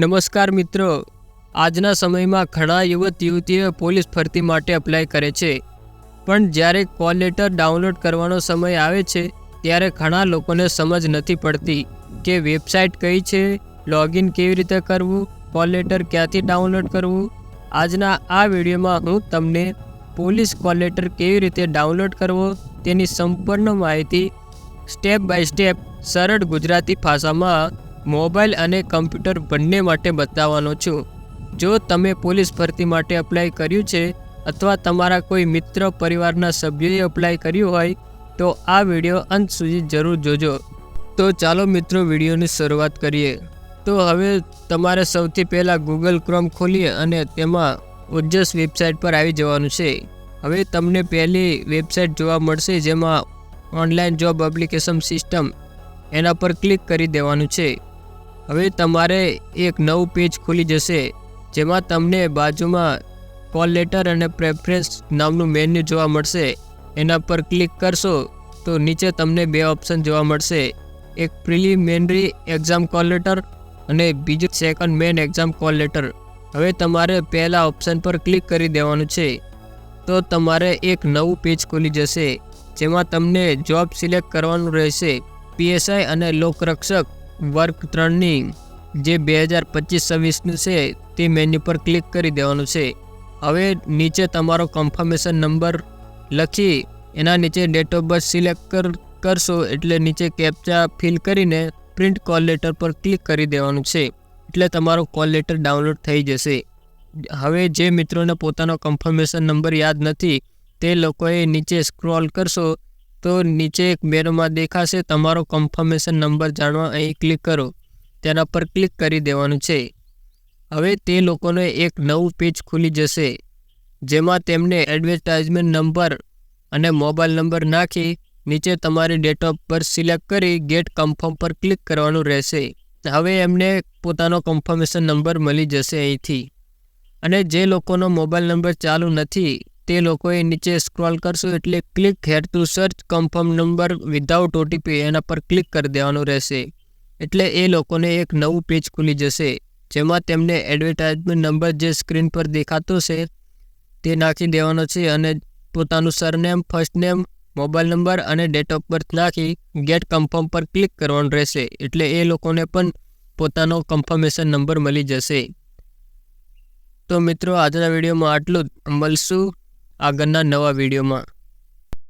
નમસ્કાર મિત્રો. આજના સમયમાં ઘણા યુવક યુવતીઓ પોલીસ ભરતી માટે અપ્લાય કરે છે. પણ જ્યારે કોલ લેટર ડાઉનલોડ કરવાનો સમય આવે છે, ત્યારે ઘણા લોકોને સમજ નથી પડતી કે વેબસાઇટ કઈ છે લોગિન કેવી રીતે કરવું, કોલ લેટર ક્યાંથી ડાઉનલોડ કરવું. આજના આ વિડીયોમાં હું તમને પોલીસ કોલ લેટર કેવી રીતે ડાઉનલોડ કરવો તેની સંપૂર્ણ માહિતી સ્ટેપ બાય સ્ટેપ સરળ ગુજરાતી ભાષામાં મોબાઈલ અને કમ્પ્યુટર બંને માટે બતાવવાનો છું. જો તમે પોલીસ ભરતી માટે અપ્લાય કર્યું છે અથવા તમારા કોઈ મિત્ર પરિવારના સભ્યોએ અપ્લાય કર્યું હોય, તો આ વીડિયો અંત સુધી જરૂર જોજો. તો ચાલો મિત્રો વિડીયોની શરૂઆત કરીએ. તો હવે તમારે સૌથી પહેલાં ગૂગલ ક્રોમ ખોલીએ અને તેમાં ઓજસ વેબસાઇટ પર આવી જવાનું છે. હવે તમને પહેલી વેબસાઇટ જોવા મળશે જેમાં ઓનલાઈન જોબ એપ્લિકેશન સિસ્ટમ. એના પર ક્લિક કરી દેવાનું છે. હવે તમારે એક નવું પેજ ખુલી જશે, જેમાં તમને બાજુમાં કોલ લેટર અને પ્રેફરન્સ નામનું મેન્યુ જોવા મળશે. એના પર ક્લિક કરશો, તો નીચે તમને બે ઓપ્શન જોવા મળશે. એક પ્રિલિમિનરી એક્ઝામ કોલ લેટર અને બીજું second main exam call letter હવે તમારે પહેલા ઓપ્શન પર ક્લિક કરી દેવાનું છે. તો તમારે એક નવું પેજ ખુલી જશે, જેમાં તમને જોબ સિલેક્ટ કરવાનું રહેશે. પીએસઆઈ અને લોકરક્ષક વર્ગ ત્રણની જે બે હજાર પચીસ છવ્વીસનું છે તે મેન્યુ પર ક્લિક કરી દેવાનું છે. હવે નીચે તમારો કન્ફર્મેશન નંબર લખી એના નીચે ડેટ ઓફ બર્થ સિલેક્ટ કર, કરશો એટલે નીચે કેપ્ચા ફિલ કરીને પ્રિન્ટ કોલ લેટર પર ક્લિક કરી દેવાનું છે. એટલે તમારો કોલ લેટર ડાઉનલોડ થઈ જશે. હવે જે મિત્રોને પોતાનો કન્ફર્મેશન નંબર યાદ નથી તે લોકોએ નીચે સ્ક્રોલ કરશો તો નીચે એક મેનુમાં દેખાશે તમારો કન્ફર્મેશન નંબર જાણવા અહીં ક્લિક કરો. તેના પર ક્લિક કરી દેવાનું છે. હવે તે લોકોને એક નવું પેજ ખુલી જશે, જેમાં તેમને એડવર્ટાઇઝમેન્ટ નંબર અને મોબાઈલ નંબર નાખી નીચે તમારી ડેટ ઓફ બર્થ સિલેક્ટ કરી ગેટ કન્ફર્મ પર ક્લિક કરવાનું રહેશે. હવે એમને પોતાનો કન્ફર્મેશન નંબર મળી જશે અહીંથી. અને જે લોકોનો મોબાઈલ નંબર ચાલુ નથી તે લોકોએ નીચે સ્ક્રોલ કરશો એટલે click here to search confirm number without OTP એના પર ક્લિક કરી દેવાનું રહેશે. એટલે એ લોકોને એક નવું પેજ ખુલી જશે, જેમાં તેમને એડવર્ટાઇઝમેન્ટ નંબર જે સ્ક્રીન પર દેખાતો છે તે નાખી દેવાનો છે અને પોતાનું surname first name mobile number અને ડેટ ઓફ બર્થ નાખી ગેટ કન્ફર્મ પર ક્લિક કરવાનું રહેશે. એટલે એ લોકોને પણ પોતાનો કન્ફર્મેશન નંબર મળી જશે. તો મિત્રો, આજના વિડીયોમાં આટલું જ. મળશું. આગળના નવા વિડીયોમાં.